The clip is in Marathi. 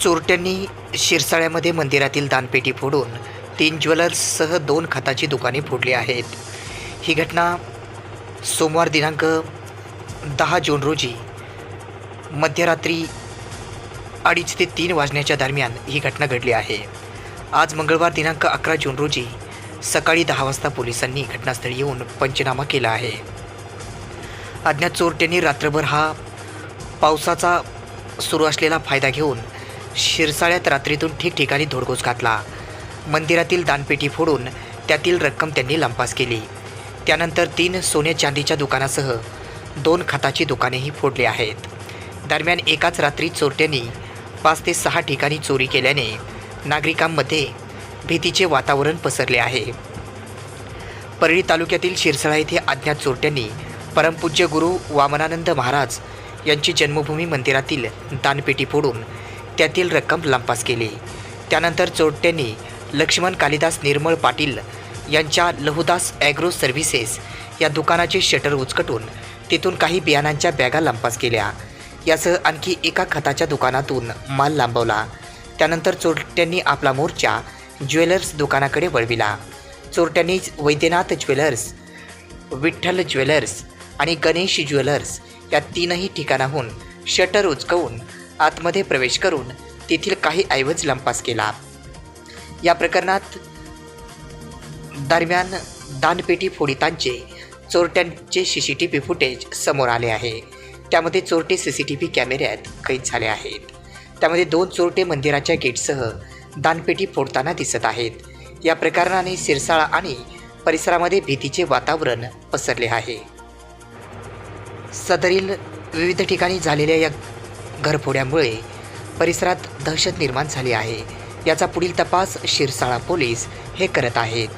चोरट्यांनी शिरसाळ्यामध्ये मंदिरातील दानपेटी फोडून तीन ज्वेलर्ससह दोन खताची दुकाने फोडली आहेत. ही घटना सोमवार दिनांक दहा जून रोजी मध्यरात्री अडीच ते तीन वाजण्याच्या दरम्यान ही घटना घडली आहे. आज मंगळवार दिनांक अकरा जून रोजी सकाळी दहा वाजता पोलिसांनी घटनास्थळी येऊन पंचनामा केला आहे. अज्ञात चोरट्यांनी रात्रभर हा पावसाचा सुरू असलेला फायदा घेऊन शिरसाळ्यात रात्रीतून ठिकठिकाणी धोडगोस घातला. मंदिरातील दानपेटी फोडून त्यातील रक्कम त्यांनी लंपास केली. त्यानंतर तीन सोने चांदीच्या दुकानासह दोन खताची दुकानेही फोडली आहेत. दरम्यान एकाच रात्री चोरट्यांनी पाच ते सहा ठिकाणी चोरी केल्याने नागरिकांमध्ये भीतीचे वातावरण पसरले आहे. परळी तालुक्यातील शिरसाळा येथे अज्ञात चोरट्यांनी परमपूज्य गुरु वामनानंद महाराज यांची जन्मभूमी मंदिरातील दानपेटी फोडून त्यातील रक्कम लंपास केली. त्यानंतर चोरट्यांनी लक्ष्मण कालिदास निर्मळ पाटील यांच्या लहुदास ॲग्रो सर्व्हिसेस या दुकानाचे शटर उचकटून तिथून काही बियाणांच्या बॅगा लंपास केल्या. यासह आणखी एका खताच्या दुकानातून माल लांबवला. त्यानंतर चोरट्यांनी आपला मोर्चा ज्वेलर्स दुकानाकडे वळविला. चोरट्यांनी वैद्यनाथ ज्वेलर्स विठ्ठल ज्वेलर्स आणि गणेश ज्वेलर्स या तीनही ठिकाणाहून शटर उचकवून आतमध्ये प्रवेश करून तेथील काही ऐवज लंपास केला. या प्रकरणात दरम्यान दानपेटी फोडितांचे चोरट्यांचे C C T V footage समोर आले आहे. त्यामध्ये चोरटे सी सी टी व्ही कॅमेऱ्यात कैद झाले आहेत. त्यामध्ये दोन चोरटे मंदिराच्या गेटसह दानपेटी फोडताना दिसत आहेत. या प्रकरणाने सिरसाळा आणि परिसरामध्ये भीतीचे वातावरण पसरले आहे. सदरील विविध ठिकाणी झालेल्या या घरफोड्यामुळे परिसरात दहशत निर्माण झाली आहे. याचा पुढील तपास शिरसाळा पोलीस हे करत आहेत.